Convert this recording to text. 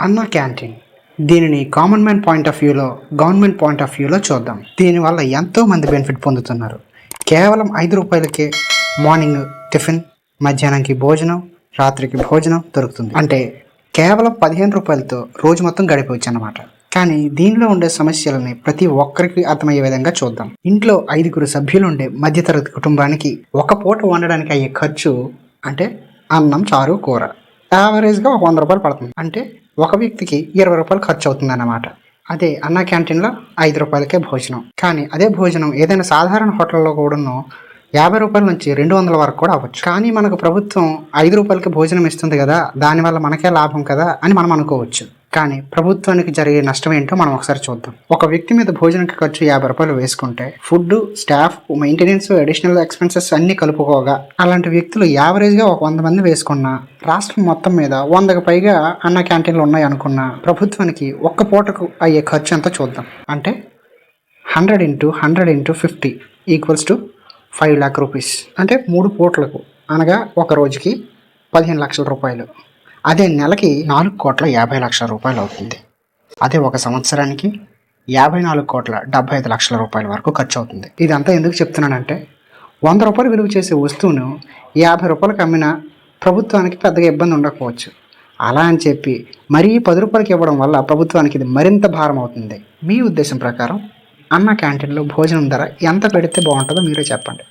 అన్న క్యాంటీన్. దీనిని common man point of వ్యూలో గవర్నమెంట్ పాయింట్ ఆఫ్ వ్యూలో చూద్దాం. దీనివల్ల ఎంతో మంది బెనిఫిట్ పొందుతున్నారు. కేవలం ఐదు రూపాయలకే మార్నింగ్ టిఫిన్ మధ్యాహ్నంకి భోజనం రాత్రికి భోజనం దొరుకుతుంది. అంటే కేవలం పదిహేను రూపాయలతో రోజు మొత్తం గడిపవచ్చు అన్నమాట కానీ దీనిలో ఉండే సమస్యలని ప్రతి ఒక్కరికి అర్థమయ్యే విధంగా చూద్దాం. ఇంట్లో ఐదుగురు సభ్యులు ఉండే మధ్యతరగతి కుటుంబానికి ఒక పూట వండడానికి అయ్యే ఖర్చు అంటే అన్నం చారు కూర. యావరేజ్గా ఒక వంద రూపాయలు పడుతుంది. అంటే ఒక వ్యక్తికి ఇరవై రూపాయలు ఖర్చు అవుతుంది అన్నమాట అదే అన్న క్యాంటీన్లో ఐదు రూపాయలకే భోజనం. కానీ అదే భోజనం ఏదైనా సాధారణ హోటల్లో కూడాను యాభై రూపాయల నుంచి రెండు వందల వరకు కూడా అవ్వచ్చు. కానీ మనకు ప్రభుత్వం ఐదు రూపాయలకి భోజనం ఇస్తుంది కదా దానివల్ల మనకే లాభం కదా అని మనం అనుకోవచ్చు. కానీ ప్రభుత్వానికి జరిగే నష్టం ఏంటో మనం ఒకసారి చూద్దాం. ఒక వ్యక్తి మీద భోజనానికి ఖర్చు యాభై రూపాయలు వేసుకుంటే food staff maintenance additional expenses అన్ని కలుపుకోగా అలాంటి వ్యక్తులు యావరేజ్గా ఒక వంద మంది వేసుకున్న రాష్ట్రం మొత్తం మీద వందకు పైగా అన్న క్యాంటీన్లు ఉన్నాయి అనుకున్న ప్రభుత్వానికి ఒక్క పూటకు అయ్యే ఖర్చు అంతా చూద్దాం. అంటే hundred into hundred into fifty equals to five lakh rupees. అంటే మూడు పూట్లకు అనగా ఒక రోజుకి పదిహేను లక్షల రూపాయలు. అదే నెలకి నాలుగు కోట్ల యాభై లక్షల రూపాయలు అవుతుంది. అదే ఒక సంవత్సరానికి యాభై నాలుగు కోట్ల డెబ్బై ఐదు లక్షల రూపాయల వరకు ఖర్చు అవుతుంది. ఇదంతా ఎందుకు చెప్తున్నానంటే వంద రూపాయలు విలువ చేసే వస్తువును యాభై రూపాయలకు అమ్మినా ప్రభుత్వానికి పెద్దగా ఇబ్బంది ఉండకపోవచ్చు. అలా అని చెప్పి మరీ పది రూపాయలకి ఇవ్వడం వల్ల ప్రభుత్వానికి ఇది మరింత భారం అవుతుంది. మీ ఉద్దేశం ప్రకారం అన్న క్యాంటీన్లో భోజనం ధర ఎంత పెడితే బాగుంటుందో మీరే చెప్పండి.